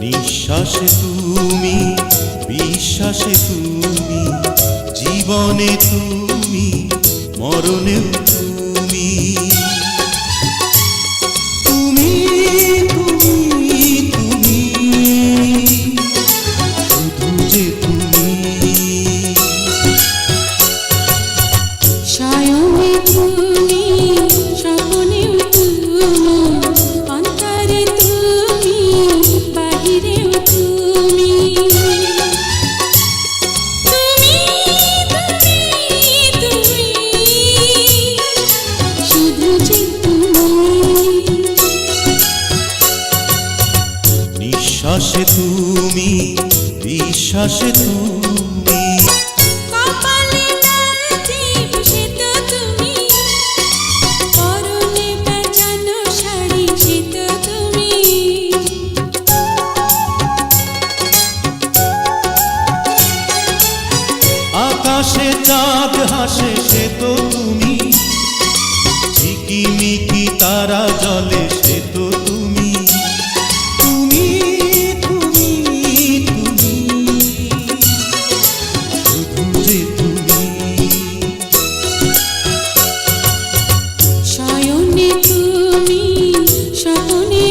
নিঃশ্বাসে তুমি বিশ্বাসে তুমি জীবনে তুমি মরণেও তুমি বিশ্বাসে তুমি বিশ্বাসে তুমি। আকাশে চাঁদ হাসে সে তো তুমি। ঝিকিমিকি তারা জলে সে তো তুমি স্বপনে